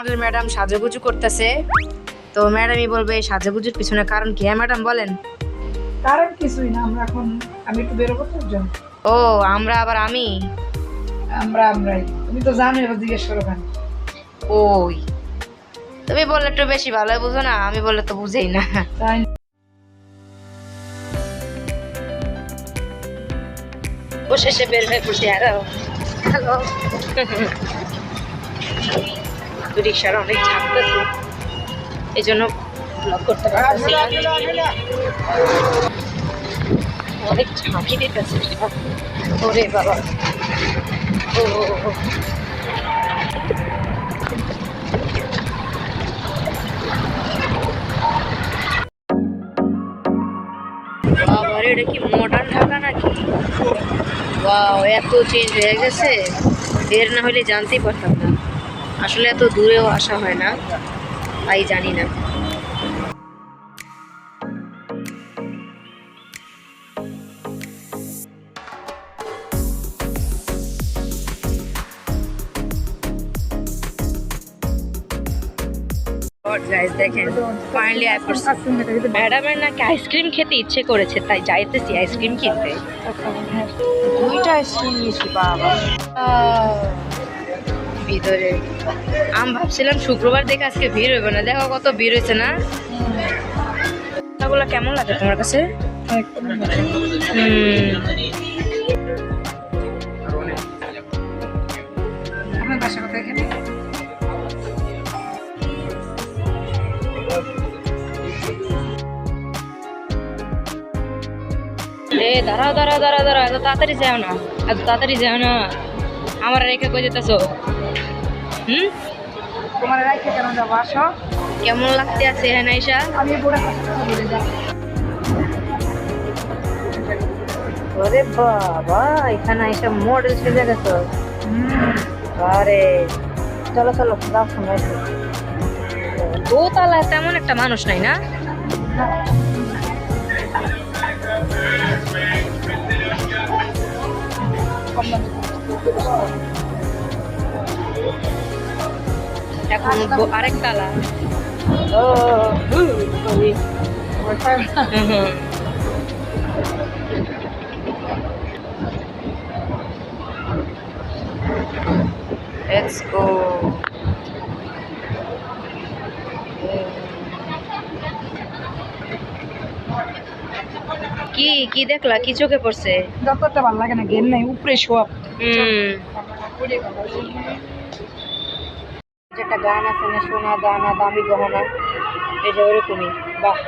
আমাদের ম্যাডাম সাজুগুজু করতেছে। তো ম্যাডামই বলবে এই সাজুগুজুর পিছনে কারণ কি? হ্যাঁ ম্যাডাম বলেন। কারণ কিছুই না আমরা এখন আমি একটু বেরোবো তো একজন ও আমরা আবার আমি? আমরা আমরাই। তুমি তো জানো এবার জিজ্ঞেস করো কেন। ওই। তুমি বললে একটু বেশি ভালো বুঝো না? আমি বললে তো বুঝেই না। তাই বসে সে বের হয়ে বসে আরও হ্যালো। রিক্সার অনেক ঝাঁকতেছে এই জন্য ব্লগ করতে পারছি অনেক ঝাঁকি দিতেছে ওরে বাবা। ও এটা কি মডার্ন ঢাকা নাকি? এত চেঞ্জ হয়ে গেছে। বের না হলে জানতেই পারতাম না। আসলে এত দূরেও আসা হয় না তাই জানি না। গাইস দেখেন ফাইনালি আই ম্যাডামের নাকি আইসক্রিম খেতে ইচ্ছে করেছে তাই যাইতেছি আইসক্রিম কিনতে। দুইটা আইসক্রিম নিয়েছি বাবা। ভিতরে। আমি ভাবছিলাম শুক্রবার দেখে আজকে ভিড় হবে না। দেখো কত ভিড় হয়েছে না? ওগুলো কেমন লাগে তোমার কাছে? এ, দাঁড়াও দাঁড়াও দাঁড়াও দাঁড়াও, এত তাড়াতাড়ি যাও না, এত তাড়াতাড়ি যাও না। আমার রেখে কই যেতেছো? হুম? তোমার রাইখে কেন যাব? আসো। কেমন লাগতে আছে নাইসা আমি বুড়া ওরে বাবা এখানে এসে মডেল সেজে গেছো। আরে চলো চলো যাও সময় আছে। দোতলায় তেমন একটা মানুষ নাই না? এখন আরেক তালা। Let's go. কি কি দেখলা কি চোখে পড়ছে যতটা ভালো লাগে না গেম নাই উপরে শোয়াব হুম যেটা গান আছে না, সোনা দানা, দামি গহনা এটা ওরকমই, বাহ।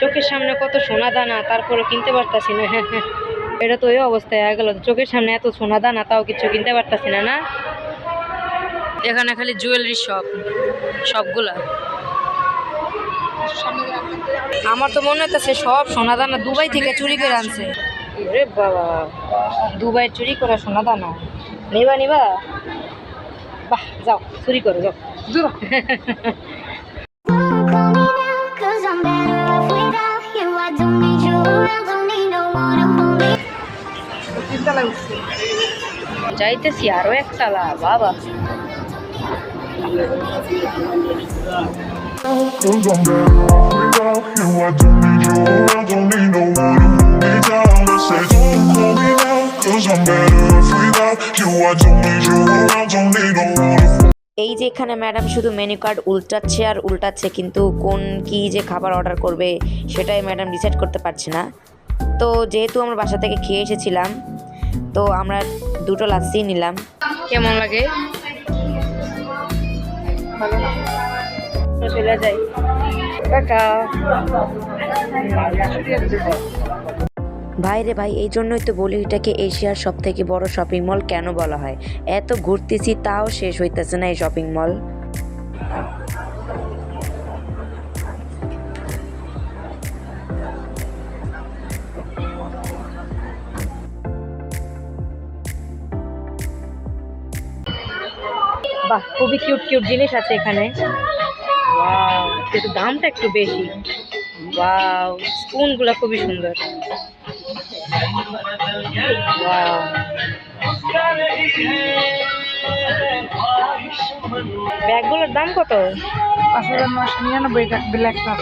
চোখের সামনে কত সোনা দানা তারপরে কিনতে পারতাছি না। এটা তো ওই অবস্থায় হয়ে গেল, চোখের সামনে এত সোনা দানা, তাও কিছু কিনতে পারতাছি না না? এখানে খালি জুয়েলারি শপ সবগুলা আমার তো মনে হচ্ছে সব সোনা দানা দুবাই থেকে চুরি করে আনছে। বাবা, দুবাই চুরি করা সোনা দানা। নিবা নিবা। বাহ যাও চুরি করো যাও. I যাইতেছি আরও একতলা বাবা. I don't need you around, don't need no one to hold me down. I say don't call me now, এই যে এখানে ম্যাডাম শুধু মেনু কার্ড উল্টাচ্ছে আর উল্টাচ্ছে, কিন্তু কোন কি যে খাবার অর্ডার করবে সেটাই ম্যাডাম ডিসাইড করতে পারছে না। তো যেহেতু আমরা বাসা থেকে খেয়ে এসেছিলাম, তো আমরা দুটো লাচ্ছি নিলাম। কেমন লাগে? চলে যাই। টাটা। ভাই রে ভাই, এই জন্যই তো বলি এটাকে এশিয়ার সব থেকে বড় শপিং মল কেন বলা হয়? এত ঘুরতেছি, তাও শেষ হইতেছে না এই শপিং মল বাহ, খুবই কিউট কিউট জিনিস আছে এখানে। দামটা একটু বেশি। ওয়াও স্পুনগুলো খুবই সুন্দর। ব্যাগগুলোর দাম কত? পাঁচ হাজার নশো নিরানব্বই টাকা ব্ল্যাকটা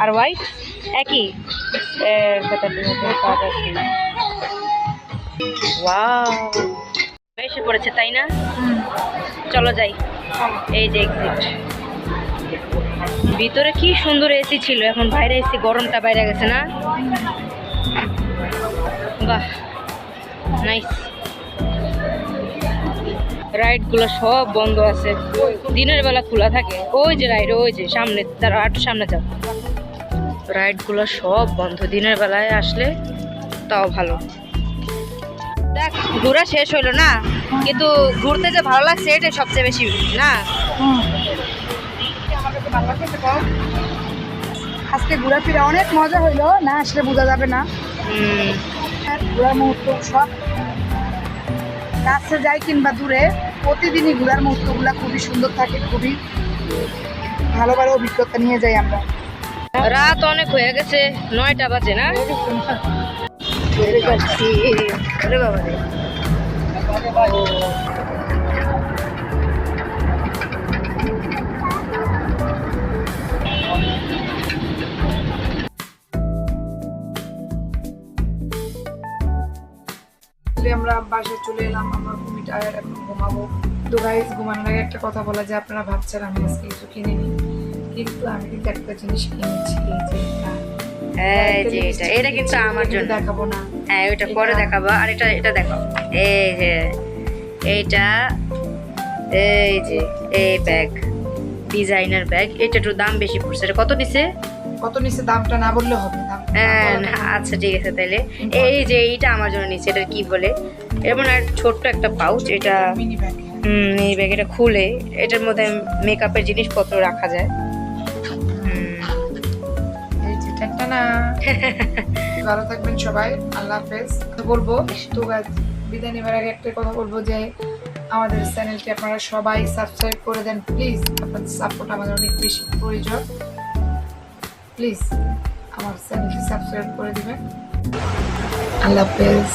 আর হোয়াইট একই এসে পড়েছে, তাই না? চলো যাই। এই যে এক্সিট ভিতরে কি সুন্দর এসি ছিল, এখন বাইরে এসি গরমটা বাইরে গেছে না? বাহ নাইস রাইডগুলো সব বন্ধ আছে। দিনের বেলা খোলা থাকে। ওই যে রাইড ওই যে সামনে, তারা একটু সামনে যাও। রাইডগুলো সব বন্ধ। দিনের বেলায় আসলে তাও ভালো। দেখ, ঘোরা শেষ হইল না, কিন্তু ঘুরতে যে ভালো লাগছে, এটাই সবচেয়ে বেশি না? ভালো লাগছে আজকে ঘোরাফেরা অনেক মজা হইল না আসলে বোঝা যাবে না। হুম, ঘোরার মুহূর্ত সব কাছে যাই কিংবা দূরে প্রতিদিনই ঘোরার মুহূর্তগুলো খুবই সুন্দর থাকে খুবই ভালো ভালো অভিজ্ঞতা নিয়ে যাই আমরা। রাত অনেক হয়ে গেছে নয়টা বাজে না? বাবা বাসায় চলে এলাম আমরা খুবই টায়ার্ড এখন ঘুমাবো। তো গাইজ ঘুমানোর আগে একটা কথা বলা যে আপনারা ভাবছেন আমি আজকে কিছু কিনিনি কিন্তু আমি কিন্তু একটা জিনিস কিনেছি এই যে এটা। এই যে এটা এটা কিন্তু আমার জন্য। দেখাবো না। হ্যাঁ পরে দেখাবো। আর এটা এটা দেখো। এই যে এইটা এই যে এই ব্যাগ ডিজাইনার ব্যাগ এটা একটু দাম বেশি পড়ছে। এটা কত দিছে কত নিচে দামটা না বললে হবে হ্যাঁ আচ্ছা ঠিক আছে তাহলে এই যে এইটা আমার জন্য নিচ্ছে এটা কি বলে? এমন আর ছোট্ট একটা পাউচ এটা মিনি ব্যাগ এই ব্যাগ এটা খুলে এটার মধ্যে মেকআপের জিনিসপত্র রাখা যায়। না। ভালো থাকবেন সবাই আল্লাহ হাফেজ। তো বলব তো বিদায় নেবার আগে একটা কথা বলব যে আমাদের চ্যানেলটি আপনারা সবাই সাবস্ক্রাইব করে দেন। প্লিজ আপনাদের সাপোর্ট আমাদের অনেক বেশি প্রয়োজন। প্লিজ আমার চ্যানেলটি সাবস্ক্রাইব করে দেবেন। আল্লাহ হাফেজ।